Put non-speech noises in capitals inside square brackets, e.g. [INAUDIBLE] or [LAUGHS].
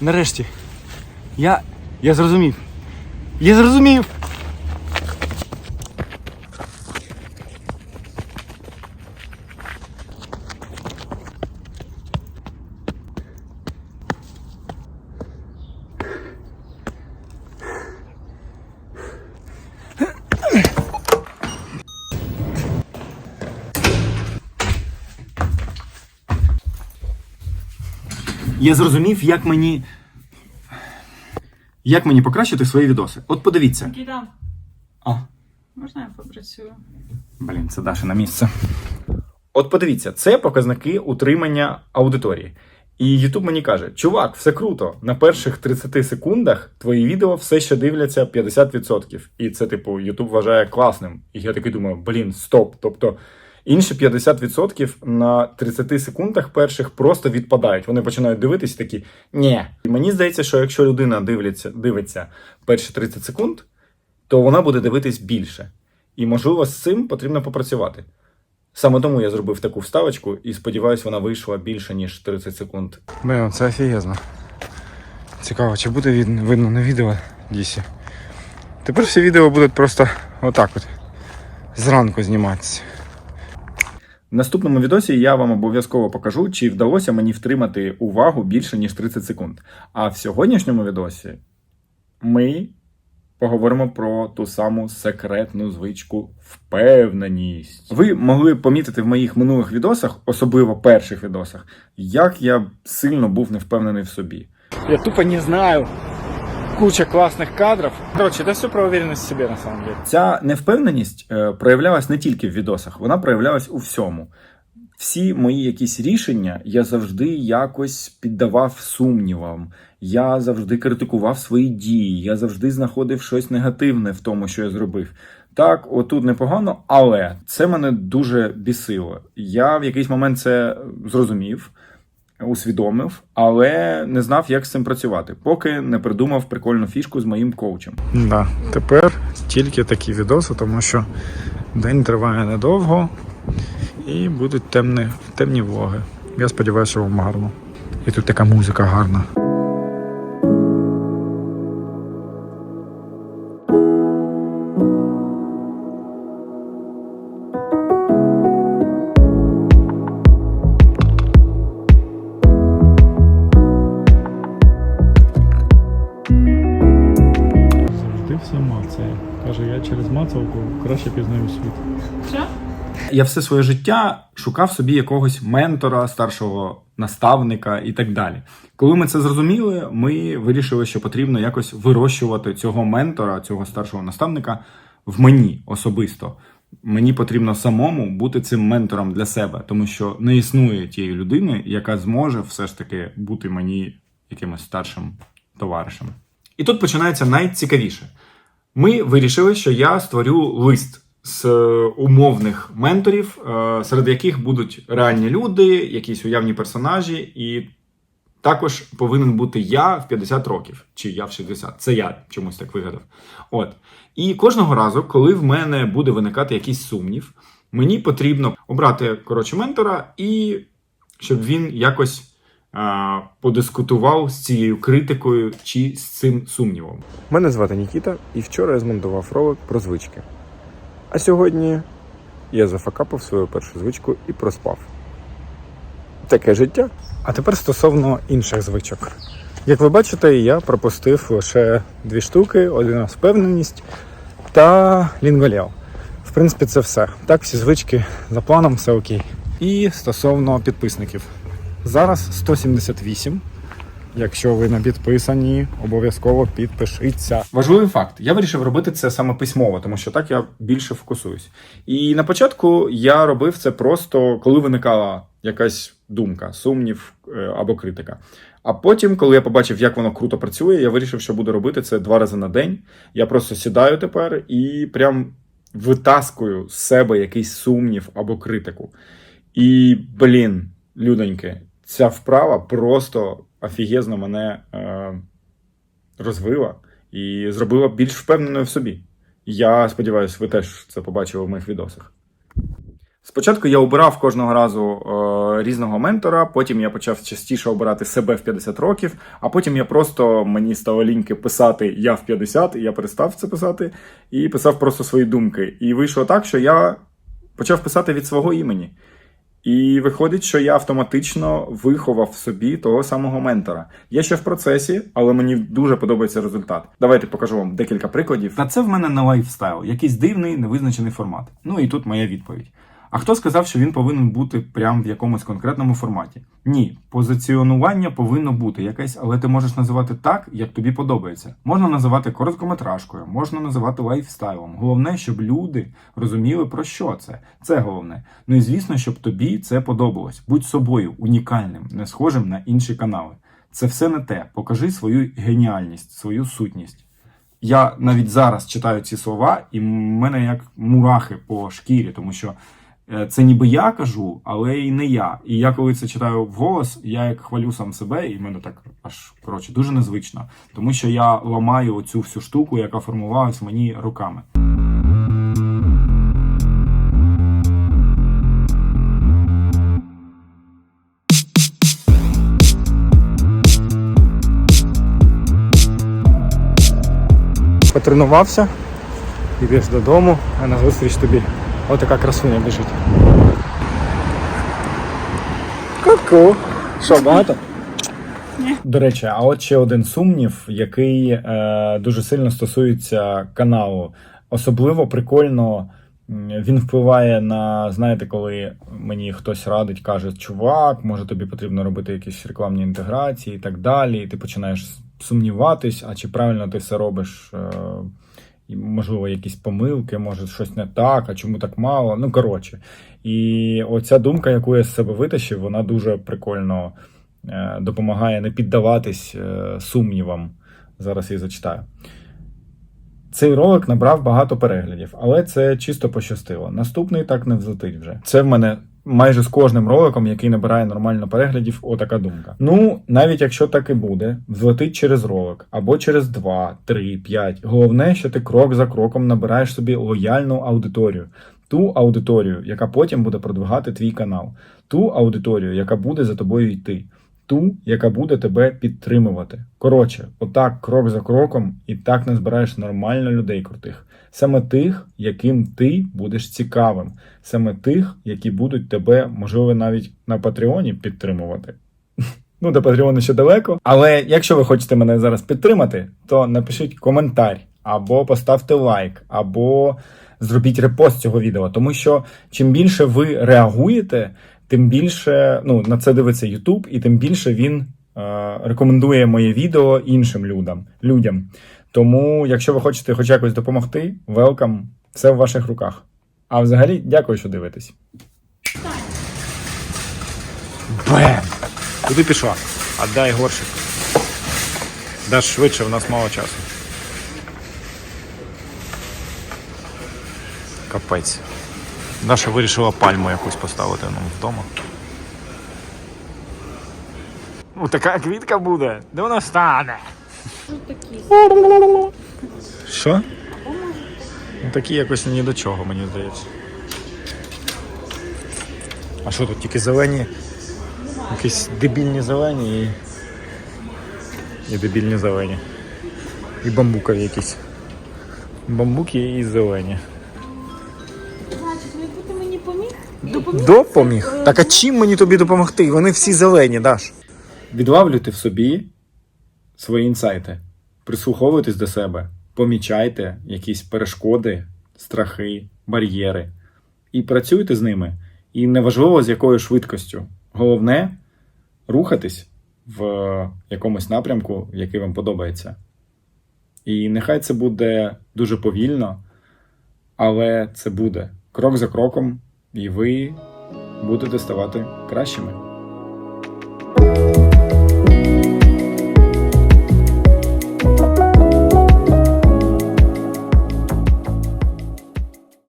Нарешті. Я. Я зрозумів. Я зрозумів. Я зрозумів, як мені. Як мені покращити свої відоси. От подивіться. Нікіта, А, можна я попрацюю? блін, це Даша на місце. От подивіться, це показники утримання аудиторії. І YouTube мені каже: чувак, все круто. На перших 30 секундах твої відео все ще дивляться 50%. І це, типу, YouTube вважає класним. І я такий думаю, блін, стоп. Тобто інші 50% на 30 секундах перших просто відпадають. Вони починають дивитись такі ні. І мені здається, що якщо людина дивиться, дивиться перші 30 секунд, то вона буде дивитись більше. І можливо з цим потрібно попрацювати. Саме тому я зробив таку вставочку і сподіваюся, вона вийшла більше, ніж 30 секунд. Блин, це офігезно. Цікаво, чи буде видно, видно на відео Дісі. Тепер всі відео будуть просто отак от. Зранку зніматися. Наступному відосі я вам обов'язково покажу, чи вдалося мені втримати увагу більше, ніж 30 секунд. А в сьогоднішньому відосі ми поговоримо про ту саму секретну звичку впевненість. Ви могли помітити в моїх минулих відосах, особливо перших відосах, як я сильно був невпевнений в собі. Я тупо не знаю. Куча классных кадров. Короче, это все про уверенность в себе на самом деле. Ця невпевненість е, проявлялась не тільки в відосах, вона проявлялась у всьому. Всі мої якісь рішення я завжди якось піддавав сумнівам. Я завжди критикував свої дії, я завжди знаходив щось негативне в тому, що я зробив. Так, отут непогано, але це мене дуже бісило. Я в якийсь момент це зрозумів, усвідомив, але не знав, як з цим працювати, поки не придумав прикольну фішку з моїм коучем. Да, тепер тільки такі відоси, тому що день триває недовго і будуть темні, темні влоги. Я сподіваюся, вам гарно. І тут така музика гарна. Мацалку краще пізнаю світ. Що? Я все своє життя шукав собі якогось ментора, старшого наставника і так далі. Коли ми це зрозуміли, ми вирішили, що потрібно якось вирощувати цього ментора, цього старшого наставника в мені особисто. Мені потрібно самому бути цим ментором для себе, тому що не існує тієї людини, яка зможе все ж таки бути мені якимось старшим товаришем. І тут починається найцікавіше. Ми вирішили, що я створю лист з е, умовних менторів, е, серед яких будуть реальні люди, якісь уявні персонажі, і також повинен бути я в 50 років, чи я в 60. Це я чомусь так вигадав. От. І кожного разу, коли в мене буде виникати якийсь сумнів, мені потрібно обрати коротше ментора і щоб він якось подискутував з цією критикою чи з цим сумнівом. Мене звати Нікіта, і вчора я змонтував ролик про звички. А сьогодні я зафакапив свою першу звичку і проспав. Таке життя. А тепер стосовно інших звичок. Як ви бачите, я пропустив лише дві штуки: один раз впевненість та лінголео. В принципі, це все. Так, всі звички за планом, все окей. І стосовно підписників. Зараз 178. Якщо ви не підписані, обов'язково підпишіться. Важливий факт. Я вирішив робити це саме письмово, тому що так я більше фокусуюсь. І на початку я робив це просто, коли виникала якась думка, сумнів е, або критика. А потім, коли я побачив, як воно круто працює, я вирішив, що буду робити це два рази на день. Я просто сідаю тепер і прям витаскую з себе якийсь сумнів або критику. І, блін, людоньки, ця вправа просто офігезно мене е, розвила і зробила більш впевненою в собі. Я сподіваюся, ви теж це побачили в моїх відосах. Спочатку я обирав кожного разу е, різного ментора, потім я почав частіше обирати себе в 50 років, а потім я просто мені стало ліньки писати я в 50, і я перестав це писати і писав просто свої думки. І вийшло так, що я почав писати від свого імені. І виходить, що я автоматично виховав собі того самого ментора. Я ще в процесі, але мені дуже подобається результат. Давайте покажу вам декілька прикладів. Та це в мене не лайфстайл, якийсь дивний невизначений формат. Ну і тут моя відповідь. А хто сказав, що він повинен бути прямо в якомусь конкретному форматі? Ні, позиціонування повинно бути якесь, але ти можеш називати так, як тобі подобається. Можна називати короткометражкою, можна називати лайфстайлом. Головне, щоб люди розуміли про що це. Це головне. Ну і звісно, щоб тобі це подобалось. Будь собою унікальним, не схожим на інші канали. Це все не те. Покажи свою геніальність, свою сутність. Я навіть зараз читаю ці слова, і в мене як мурахи по шкірі, тому що це ніби я кажу, але і не я. І я коли це читаю вголос, я як хвалю сам себе, і мене так аж коротше дуже незвично, тому що я ламаю оцю всю штуку, яка формувалась мені руками. Потренувався, йдеш додому, а на зустріч тобі отака красуня біжить. Ку-ку. Що, багато? До речі, а от ще один сумнів, який е, дуже сильно стосується каналу. Особливо прикольно він впливає на, знаєте, коли мені хтось радить, каже, чувак, може тобі потрібно робити якісь рекламні інтеграції і так далі. І ти починаєш сумніватись, а чи правильно ти все робиш. Е, і, можливо, якісь помилки, може щось не так, а чому так мало. Ну, коротше. І оця думка, яку я з себе витащив, вона дуже прикольно е, допомагає не піддаватись е, сумнівам. Зараз я зачитаю. Цей ролик набрав багато переглядів, але це чисто пощастило. Наступний так не взлетить вже. Це в мене майже з кожним роликом, який набирає нормально переглядів, отака думка. Ну, навіть якщо так і буде, взлетить через ролик або через 2, 3, 5. Головне, що ти крок за кроком набираєш собі лояльну аудиторію. Ту аудиторію, яка потім буде продвигати твій канал, ту аудиторію, яка буде за тобою йти, ту, яка буде тебе підтримувати. Коротше, отак, крок за кроком, і так не збираєш нормально людей крутих. Саме тих, яким ти будеш цікавим, саме тих, які будуть тебе, можливо, навіть на Патреоні підтримувати. [LAUGHS] Ну, до Патреону ще далеко. Але якщо ви хочете мене зараз підтримати, то напишіть коментар, або поставте лайк, або зробіть репост цього відео. Тому що чим більше ви реагуєте, тим більше ну, на це дивиться YouTube, і тим більше він е, рекомендує моє відео іншим людям. людям. Тому, якщо ви хочете хоч якось допомогти, welcome, все в ваших руках. А взагалі, дякую, що дивитесь. Бем! Куди пішла? Отдай горщик. Даш швидше, в нас мало часу. Капець. Даша вирішила пальму якусь поставити нам вдома. Ну, така квітка буде. Де вона стане? Що? Ну, такі якось ні до чого, мені здається. А що тут тільки зелені? Якісь дебільні зелені і. І дебільні зелені. І бамбукові якісь. Бамбуки і зелені. Допоміг. Допоміг? Так а чим мені тобі допомогти? Вони всі зелені, Даш. Відлавлюйте в собі свої інсайти, прислуховуйтесь до себе, помічайте якісь перешкоди, страхи, бар'єри і працюйте з ними. І неважливо з якою швидкістю. Головне рухатись в якомусь напрямку, який вам подобається. І нехай це буде дуже повільно, але це буде крок за кроком, і ви будете ставати кращими.